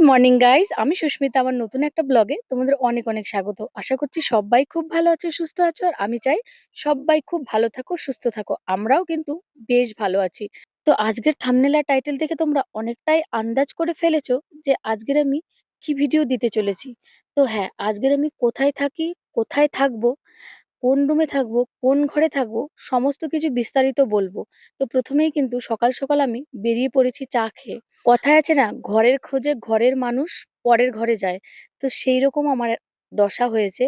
Morning, guys. আমি সুস্মিতা, আমার নতুন একটা ব্লগে তোমাদের অনেক অনেক স্বাগত। আশা করছি সবাই খুব ভালো আছো, সুস্থ আছো, আর আমি চাই সবাই খুব ভালো থাকো, সুস্থ থাকো। আমরাও কিন্তু বেশ ভালো আছি। তো আজকের থামনেলা টাইটেল থেকে তোমরা অনেকটাই আন্দাজ করে ফেলেছো যে আজকের আমি কি ভিডিও দিতে চলেছি। তো হ্যাঁ আজকের আমি কোথায় থাকি, কোথায় থাকব কোন রুমে থাকব, কোন ঘরে থাকব, সমস্ত কিছু বিস্তারিত বলব। তো প্রথমেই কিন্তু সকাল সকাল আমি বেরিয়ে পড়েছি চা খেয়ে। কথায় আছে না, ঘরের খোঁজে ঘরের মানুষ পরের ঘরে যায়। তো সেই রকম আমার দশা হয়েছে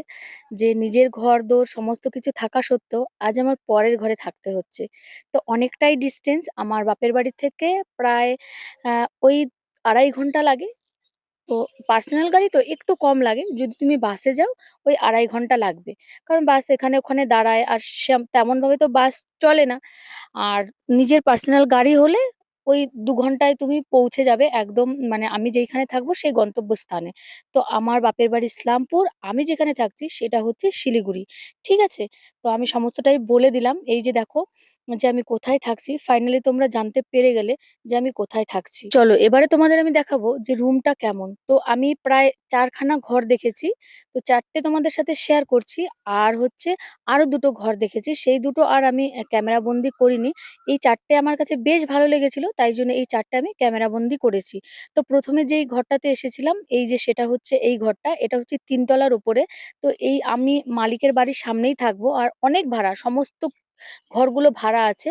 যে নিজের ঘর দোর সমস্ত কিছু থাকা সত্ত্বেও আজ আমার পরের ঘরে থাকতে হচ্ছে। তো অনেকটাই ডিস্টেন্স আমার বাপের বাড়ি থেকে প্রায় ওই আড়াই ঘণ্টা লাগে তো পার্সোনাল গাড়ি তো একটু কম লাগে। যদি তুমি বাসে যাও, ওই আড়াই ঘণ্টা লাগবে। কারণ বাস এখানে ওখানে দাঁড়ায়, আর সেম- তেমন ভাবে তো বাস চলে না। আর নিজের পার্সোনাল গাড়ি হলে ওই দু ঘন্টায় তুমি পৌঁছে যাবে একদম মানে আমি যেইখানে থাকব সেই গন্তব্যস্থানে। তো আমার বাপের বাড়ি ইসলামপুর, আমি যেখানে থাকছি সেটা হচ্ছে শিলিগুড়ি। ঠিক আছে? তো আমি সমস্তটাই বলে দিলাম। এই যে দেখো যে আমি কোথায় থাকছি। ফাইনালি তোমরা জানতে পেরে গেলে যে আমি কোথায় থাকছি। চলো, এবারে তোমাদের আমি দেখাবো যে রুমটা কেমন। তো আমি প্রায় চারখানা ঘর দেখেছি। তো চারটে তোমাদের সাথে শেয়ার করছি। আর হচ্ছে আরও দুটো ঘর দেখেছি। সেই দুটো আর আমি ক্যামেরা বন্দি করিনি। এই চারটে আমার কাছে বেশ ভালো লেগেছিল। তাই জন্য এই চারটে আমি ক্যামেরা বন্দি করেছি। তো প্রথমে যেই ঘরটাতে এসেছিলাম, এই যে সেটা হচ্ছে এই ঘরটা। এটা হচ্ছে তিনতলার উপরে। তো এই আমি মালিকের বাড়ির সামনেই থাকব। আর অনেক ভাড়া, সমস্ত ঘরগুলো ভাড়া আছে।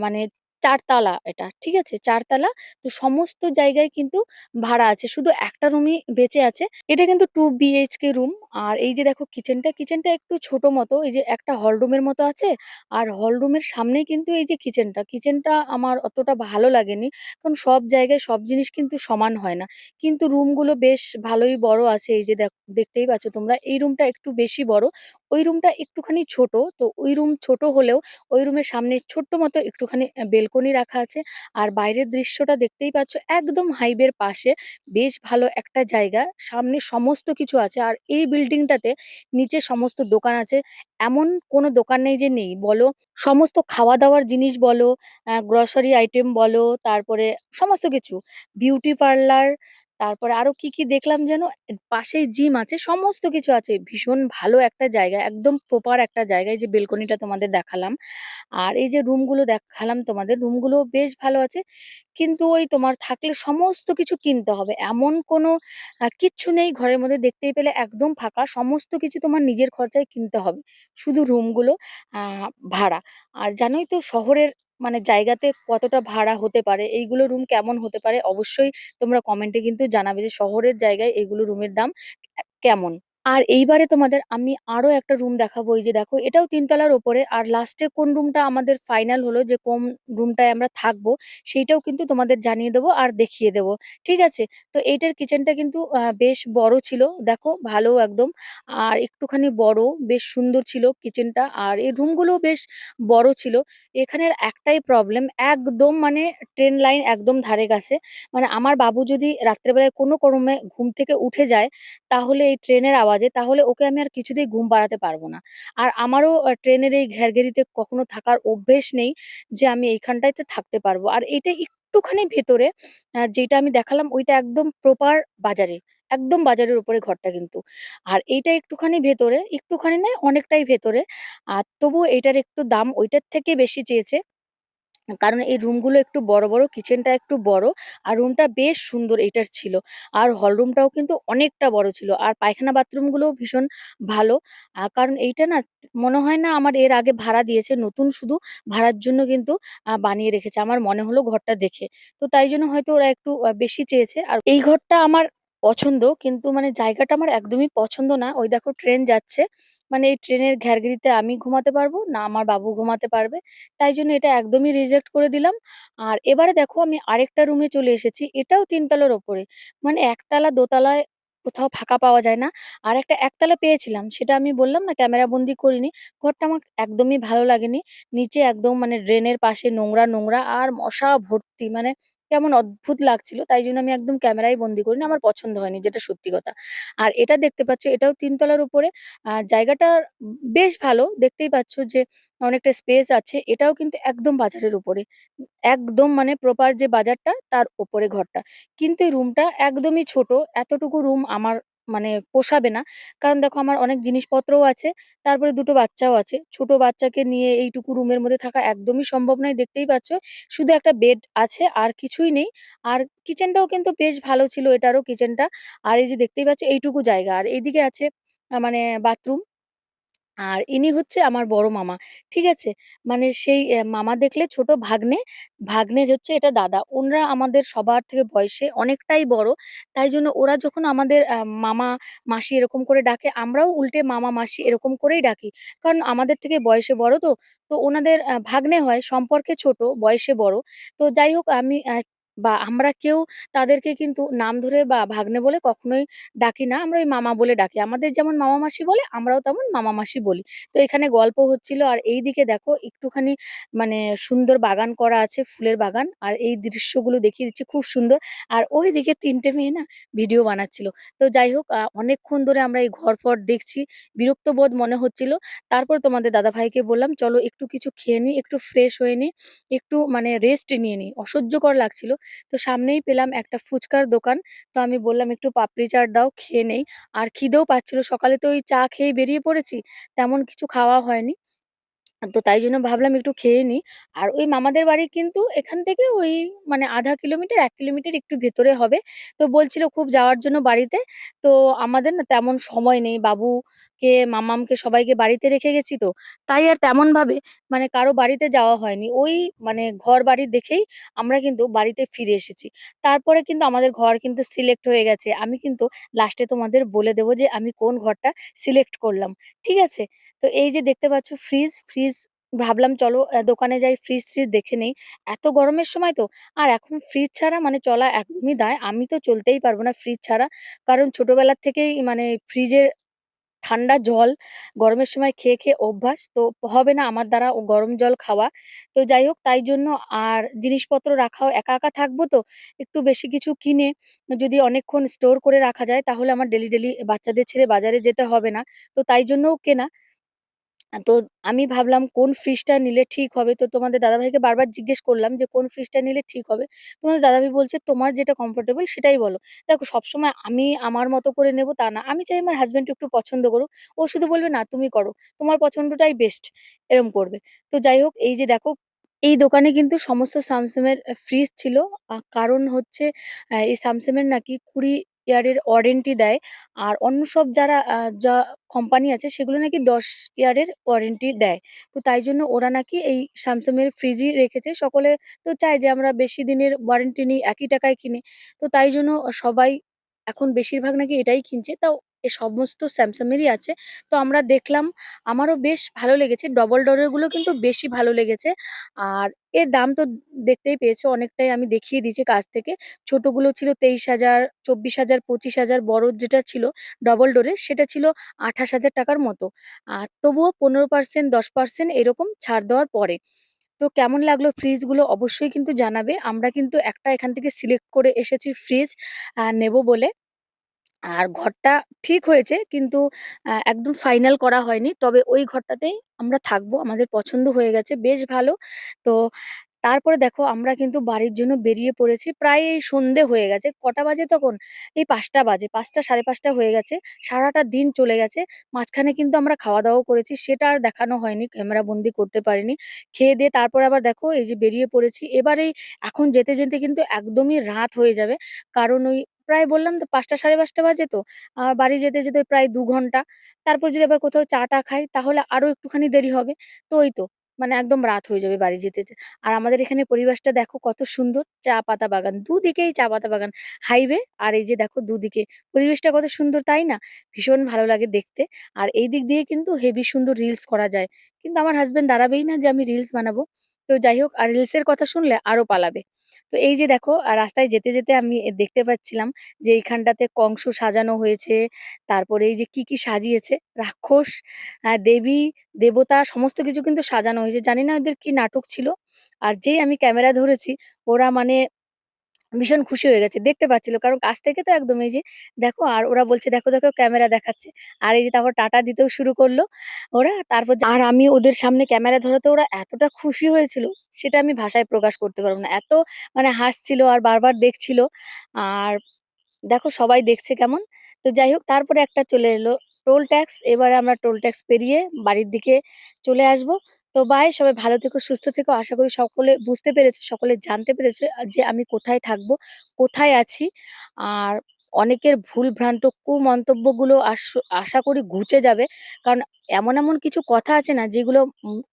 মানে চারতলা এটা, ঠিক আছে? চারতলা তো সমস্ত জায়গায় কিন্তু ভাড়া আছে। শুধু একটা রুমই বেঁচে আছে। এটা কিন্তু টু বিএইচকে রুম আর এই যে দেখো কিচেনটা কিচেনটা একটু ছোট মতো, এই যে একটা হল রুমের মতো আছে। আর হল রুমের সামনেই কিন্তু এই যে কিচেনটা কিচেনটা আমার অতটা ভালো লাগেনি। কারণ সব জায়গায় সব জিনিস কিন্তু সমান হয় না। কিন্তু রুমগুলো বেশ ভালোই বড় আছে, এই যে দেখ- দেখতেই পাচ্ছ তোমরা। এই রুমটা একটু বেশি বড়। ওই রুমটা একটুখানি ছোট, তো ওই রুম ছোট হলেও ওই রুমের সামনে ছোট্ট মতো একটুখানি বেলকনি রাখা আছে। আর বাইরের দৃশ্যটা দেখতেই পাচ্ছ, একদম হাইওয়ের পাশে। বেশ ভালো একটা জায়গা। সামনে সমস্ত কিছু আছে। আর এই বিল্ডিংটাতে নিচে সমস্ত দোকান আছে। এমন কোনো দোকান নেই যে নেই, বলো সমস্ত খাওয়া দাওয়ার জিনিস বলো গ্রসারি আইটেম বলো, তারপরে সমস্ত কিছু। বিউটি পার্লার তারপরে আরও কি কি দেখলাম যেন পাশেই জিম আছে, সমস্ত কিছু আছে। ভীষণ ভালো একটা জায়গা, একদম প্রপার একটা জায়গায় যে বেলকনিটা তোমাদের দেখালাম। আর এই যে রুমগুলো দেখালাম তোমাদের রুমগুলো বেশ ভালো আছে। কিন্তু ওই তোমার থাকলে সমস্ত কিছু কিনতে হবে। এমন কোনো কিচ্ছু নেই ঘরের মধ্যে। দেখতেই পেলে একদম ফাঁকা। সমস্ত কিছু তোমার নিজের খরচায় কিনতে হবে। শুধু রুমগুলো আহ ভাড়া। আর জানোই তো শহরের মানে জায়গাতে কতটা ভাড়া হতে পারে, এইগুলো রুম কেমন হতে পারে, অবশ্যই তোমরা কমেন্টে কিন্তু জানাবে যে শহরের জায়গায় এইগুলো রুমের দাম কেমন। আর এইবারে তোমাদের আমি আরও একটা রুম দেখাবো, এই যে দেখো, এটাও তিনতলার ওপরে, আর লাস্টে কোন রুমটা আমাদের ফাইনাল হলো, যে কোন রুমটায় আমরা থাকব, সেইটাও কিন্তু তোমাদের জানিয়ে দেবো আর দেখিয়ে দেবো, ঠিক আছে? তো এইটার কিচেনটা কিন্তু বেশ বড় ছিল, দেখো, ভালো একদম, আর একটুখানি বড়, বেশ সুন্দর ছিল কিচেনটা আর এই রুমগুলো বেশ বড় ছিল। এখানের একটাই প্রবলেম একদম মানে ট্রেন লাইন একদম ধারে কাছে মানে আমার বাবু যদি রাত্রেবেলায় কোনো ক্রমে ঘুম থেকে উঠে যায়, তাহলে এই ট্রেনের আওয়াজে তাহলে ওকে আমি আর কিছুতেই ঘুম পাড়াতে পারব না। আর আমারও ট্রেনের এই ঘেরঘেরিতে কখনো থাকার অভ্যেস নেই যে আমি এইখানটাইতে থাকতে পারব। আর এটা একটুখানি ভেতরে যেটা আমি দেখালাম, ওইটা একদম প্রপার বাজারে, একদম বাজারের উপরে ঘরটা কিন্তু। আর এইটা একটুখানি ভেতরে, একটুখানি নয় অনেকটাই ভেতরে। আর তবুও এটার একটু দাম ওইটার থেকে বেশি চেয়েছে। কারণ এই রুমগুলো একটু বড় বড় কিচেনটা একটু বড় আর রুমটা বেশ সুন্দর এটার ছিল। আর হল রুমটাও কিন্তু অনেকটা বড় ছিল আর পায়খানা বাথরুমগুলোও ভীষণ ভালো। কারণ এইটা না মনে হয় না আমার এর আগে ভাড়া দিয়েছে, নতুন শুধু ভাড়ার জন্য কিন্তু বানিয়ে রেখেছে। আমার মনে হলো ঘরটা দেখে। তো তাই জন্য হয়তো ওরা একটু বেশি চেয়েছে। আর এই ঘরটা আমার পছন্দ কিন্তু মানে জায়গাটা আমার একদমই পছন্দ না ওই দেখো ট্রেন যাচ্ছে মানে এই ট্রেনের ঘেরঘেরিতে আমি ঘুমাতে পারব না আমার বাবু ঘুমাতে পারবে তাই জন্য এটা একদমই রিজেক্ট করে দিলাম। আর এবারে দেখো আমি আরেকটা রুমে চলে এসেছি। এটাও ৩ তলার ওপরে। মানে একতলা দোতলায় কোথাও ফাঁকা পাওয়া যায় না। আর একটা একতলা পেয়েছিলাম। সেটা আমি বললাম না ক্যামেরা বন্দি করিনি। ঘরটা আমার একদমই ভালো লাগেনি। নিচে একদম মানে ড্রেনের পাশে নোংরা, নোংরা আর মশা ভর্তি। মানে কেমন অদ্ভুত লাগছিল। তাই জন্য আমি একদম ক্যামেরায় বন্দি করিনি। আমার পছন্দ হয়নি যেটা সত্যি কথা। আর এটা দেখতে পাচ্ছ, এটাও ৩ তলার উপরে। আ জায়গাটা বেশ ভালো। দেখতেই পাচ্ছ যে অনেকটা স্পেস আছে। এটাও কিন্তু একদম বাজারের উপরে। একদম মানে প্রপার যে বাজারটা, তার ওপরে ঘরটা। কিন্তু এই রুমটা একদমই ছোট। এতটুকু রুম আমার মানে পোষাবে না। কারণ দেখো আমার অনেক জিনিসপত্রও আছে। তারপরে দুটো বাচ্চাও আছে। ছোট বাচ্চাকে নিয়ে এইটুকু রুমের মধ্যে থাকা একদমই সম্ভব নয়, দেখতেই পাচ্ছ। শুধু একটা বেড আছে, আর কিছুই নেই। আর কিচেনটাও কিন্তু বেশ ভালো ছিল, এটারও কিচেনটা। আর এই যে দেখতেই পাচ্ছ, এইটুকু জায়গা। আর এইদিকে আছে মানে বাথরুম। আর ইনি হচ্ছে আমার বড় মামা। ঠিক আছে? মানে সেই মামা দেখলে ছোট ভাগ্নে, ভাগ্নের হচ্ছে এটা দাদা। ওনরা আমাদের সবার থেকে বয়সে অনেকটাই বড়। তাই জন্য ওরা যখন আমাদের মামা, মাসি এরকম করে ডাকে, আমরাও উল্টে মামা, মাসি এরকম করেই ডাকি। কারণ আমাদের থেকে বয়সে বড় তো। তো ওনাদের ভাগ্নে হয়, সম্পর্কে ছোট, বয়সে বড়। তো যাই হোক আমি বা আমরা কেউ তাদেরকে কিন্তু নাম ধরে বা ভাগ্নে বলে কখনোই ডাকি না। আমরা ওই মামা বলে ডাকি। আমাদের যেমন মামা, মাসি বলে আমরাও তেমন মামা, মাসি বলি। তো এখানে গল্প হচ্ছিল আর এইদিকে দেখো একটুখানি মানে সুন্দর বাগান করা আছে, ফুলের বাগান। আর এই দৃশ্যগুলো দেখিয়ে দিচ্ছি খুব সুন্দর। আর ওইদিকে ৩ টে মেয়ে না ভিডিও বানাচ্ছিল। তো যাই হোক অনেকক্ষণ ধরে আমরা এই ঘর-ফর দেখছি। বিরক্ত বোধ মনে হচ্ছিল। তারপর তোমাদের দাদাভাইকে বললাম, "চলো একটু কিছু খেয়ে নিই, একটু ফ্রেশ হয়ে নিই, একটু মানে রেস্ট নিয়ে নিই।" অসহ্যকর লাগছিল। তো সামনেই পেলাম একটা ফুচকার দোকান। তো আমি বললাম, "একটু পাপড়ি চাট দাও, খেয়ে নেই।" আর খিদেও পাচ্ছিল। সকালে তো ওই চা খেয়েই বেরিয়ে পড়েছি। তেমন কিছু খাওয়া হয়নি। তো তাই জন্য ভাবলাম একটু খেয়ে নিই। আর ওই মামাদের বাড়ি কিন্তু এখান থেকে ওই মানে আধা কিলোমিটার, এক কিলোমিটার একটু ভেতরে হবে। তো বলছিল খুব যাওয়ার জন্য বাড়িতে। তো আমাদের না তেমন সময় নেই। বাবুকে, মামামকে সবাইকে বাড়িতে রেখে গেছি তো। তাই আর তেমনভাবে মানে কারও বাড়িতে যাওয়া হয়নি। ওই মানে ঘর বাড়ি দেখেই আমরা কিন্তু বাড়িতে ফিরে এসেছি। তারপরে কিন্তু আমাদের ঘর কিন্তু সিলেক্ট হয়ে গেছে। আমি কিন্তু লাস্টে তোমাদের বলে দেব যে আমি কোন ঘরটা সিলেক্ট করলাম। ঠিক আছে? তো এই যে দেখতে পাচ্ছ ফ্রিজ, ফ্রিজ ভাবলাম চলো দোকানে যাই ফ্রিজ-ট্রিজ দেখে নেই। এত গরমের সময় তো। আর এখন ফ্রিজ ছাড়া মানে চলা একদমই দায়। আমি তো চলতেই পারব না ফ্রিজ ছাড়া। কারণ ছোটবেলা থেকেই মানে ফ্রিজের ঠান্ডা জল গরমের সময় খেয়ে, খেয়ে অভ্যাস। তো হবে না আমার দ্বারা ও গরম জল খাওয়া। তো যাই হোক তাই জন্য আর জিনিসপত্র রাখাও একা, একা থাকব তো। একটু বেশি কিছু কিনে যদি অনেকক্ষণ স্টোর করে রাখা যায় তাহলে আমার ডেলি ডেলি বাচ্চাদের ছেড়ে বাজারে যেতে হবে না। তো তাই জন্যও কেনা। তো আমি ভাবলাম কোন ফ্রিজটা নিলে ঠিক হবে। তো তোমাদের দাদাভাইকে বারবার জিজ্ঞেস করলাম যে, "কোন ফ্রিজটা নিলে ঠিক হবে?" তোমাদের দাদাভাই বলছে, "তোমার যেটা কমফোর্টেবল সেটাই বলো।" দেখো সবসময় আমি আমার মতো করে নেব তা না। আমি চাই আমার হাজব্যান্ড একটু পছন্দ করুক। ও শুধু বলবে, "না তুমি করো। তোমার পছন্দটাই বেস্ট।" এরম করবে। তো যাই হোক এই যে দেখো এই দোকানে কিন্তু সমস্ত স্যামসাংয়ের ফ্রিজ ছিল। কারণ হচ্ছে এই স্যামসাংয়ের নাকি ২০ ইয়ারের ওয়ারেন্টি দেয়। আর অন্য সব যারা যা কোম্পানি আছে সেগুলো নাকি ১০ ইয়ারের ওয়ারেন্টি দেয়। তো তাই জন্য ওরা নাকি এই স্যামসাংয়ের ফ্রিজই রেখেছে। সকলে তো চায় যে আমরা বেশি দিনের ওয়ারেন্টি নিই, একই টাকায় কিনি। তো তাই জন্য সবাই এখন বেশিরভাগ নাকি এটাই কিনছে। তাও এ সমস্ত স্যামসাংয়েরই আছে। তো আমরা দেখলাম, আমারও বেশ ভালো লেগেছে। ডবল ডোরেরগুলো কিন্তু বেশি ভালো লেগেছে। আর এর দাম তো দেখতেই পেয়েছ অনেকটাই আমি দেখিয়ে দিয়েছি কাছ থেকে। ছোটগুলো ছিল ২৩,০০০, ২৪,০০০, ২৫,০০০ বড় যেটা ছিল ডবল ডোরের সেটা ছিল আঠাশ হাজার টাকার মতো। আর তবুও ১৫% ১০% এরকম ছাড় দেওয়ার পরে। তো কেমন লাগল ফ্রিজগুলো অবশ্যই কিন্তু জানাবে। আমরা কিন্তু একটা এখান থেকে সিলেক্ট করে এসেছি ফ্রিজ নেব বলে। আর ঘরটা ঠিক হয়েছে কিন্তু একদম ফাইনাল করা হয়নি। তবে ওই ঘরটাতেই আমরা থাকব। আমাদের পছন্দ হয়ে গেছে। বেশ ভালো। তো তারপরে দেখো আমরা কিন্তু বাড়ির জন্য বেরিয়ে পড়েছি। প্রায় এই সন্ধে হয়ে গেছে। কটা বাজে তখন? এই পাঁচটা বাজে। ৫টা ৫:৩০ হয়ে গেছে। সারাটা দিন চলে গেছে। মাঝখানে কিন্তু আমরা খাওয়া-দাওয়াও করেছি। সেটা আর দেখানো হয়নি। ক্যামেরা বন্দি করতে পারিনি। খেয়ে দিয়ে তারপর আবার দেখো এই যে বেরিয়ে পড়েছি। এবার এই এখন যেতে, যেতে কিন্তু একদমই রাত হয়ে যাবে। কারণ ওই প্রায় বললাম তো ৫টা ৫:৩০ বাজে তো। আর বাড়ি যেতে, যেতে প্রায় দু ঘণ্টা। তারপর যদি আবার কোথাও চা-টা খাই তাহলে আরও একটুখানি দেরি হবে। তো ওই তো মানে একদম রাত হয়ে যাবে বাড়ি যেতে। আর আমাদের এখানে পরিবেশটা দেখো কত সুন্দর। চা পাতা বাগান। দুদিকেই চা পাতা বাগান। হাইওয়ে আর এই যে দেখো দুদিকে। পরিবেশটা কত সুন্দর তাই না? ভীষণ ভালো লাগে দেখতে। আর এই দিক দিয়ে কিন্তু হেভি সুন্দর রিলস করা যায়। কিন্তু আমার হাসব্যান্ড দাঁড়াবেই না যে আমি রিলস বানাবো। তো যাই হোক আর রিলসের কথা শুনলে আরও পালাবে। তো এই যে দেখো রাস্তায় যেতে, যেতে আমি দেখতে পাচ্ছিলাম যে এইখানটাতে কংস সাজানো হয়েছে। তারপরে এই যে কি, কি সাজিয়েছে রাক্ষস, দেবী, দেবতা সমস্ত কিছু কিন্তু সাজানো হয়েছে। জানি না এদের কি নাটক ছিল। আর যেই আমি ক্যামেরা ধরেছি ওরা মানে ভীষণ খুশি হয়ে গেছে। দেখতে পাচ্ছিল। কারণ কাছ থেকে তো একদম এই যে দেখো আর ওরা বলছে, "দেখো, দেখো ক্যামেরা দেখাচ্ছে।" আর এই যে তারপর টাটা দিতেও শুরু করল ওরা। তারপর আর আমি ওদের সামনে ক্যামেরা ধরাতে ওরা এতটা খুশি হয়েছিল, সেটা আমি ভাষায় প্রকাশ করতে পারব না। এত মানে হাসছিল আর বারবার দেখছিল। আর দেখো সবাই দেখছে কেমন। তো যাই হোক তারপরে একটা চলে এলো টোল ট্যাক্স। এবারে আমরা টোল ট্যাক্স পেরিয়ে বাড়ির দিকে চলে আসব। তো বাই সবাই ভালো থেকো, সুস্থ থেকো। আশা করি সকলে বুঝতে পেরেছ, সকলে জানতে পেরেছ যে আমি কোথায় থাকব, কোথায় আছি। আর অনেকের ভুল-ভ্রান্ত কুমন্তব্যগুলো আস আশা করি ঘুচে যাবে। কারণ এমন, এমন কিছু কথা আছে না যেগুলো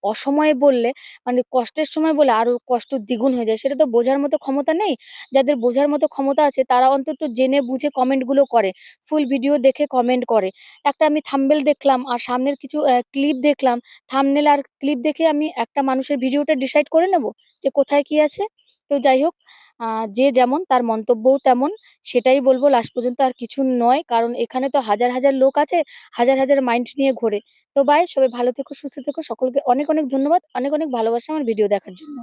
অসময়ে বললে মানে কষ্টের সময় বলে আরও কষ্ট দ্বিগুণ হয়ে যায়। সেটা তো বোঝার মতো ক্ষমতা নেই। যাদের বোঝার মতো ক্ষমতা আছে তারা অন্তত জেনে বুঝে কমেন্টগুলো করে। ফুল ভিডিও দেখে কমেন্ট করে। একটা আমি থাম্বনেইল দেখলাম আর সামনের কিছু ক্লিপ দেখলাম। থাম্বনেইল আর ক্লিপ দেখে আমি একটা মানুষের ভিডিওটা ডিসাইড করে নেব? যে কোথায় কি আছে? তো যাই হোক যে যেমন তার মন্তব্যও তেমন। সেটাই বলব লাস্ট পর্যন্ত আর কিছু নয়। কারণ এখানে তো হাজার, হাজার লোক আছে। হাজার, হাজার মাইন্ড নিয়ে ঘোরে। তো বাই সবাই ভালো থেকো, সুস্থ থেকো। সকলকে অনেক, অনেক ধন্যবাদ। অনেক, অনেক ভালোবাসা আমার ভিডিও দেখার জন্য।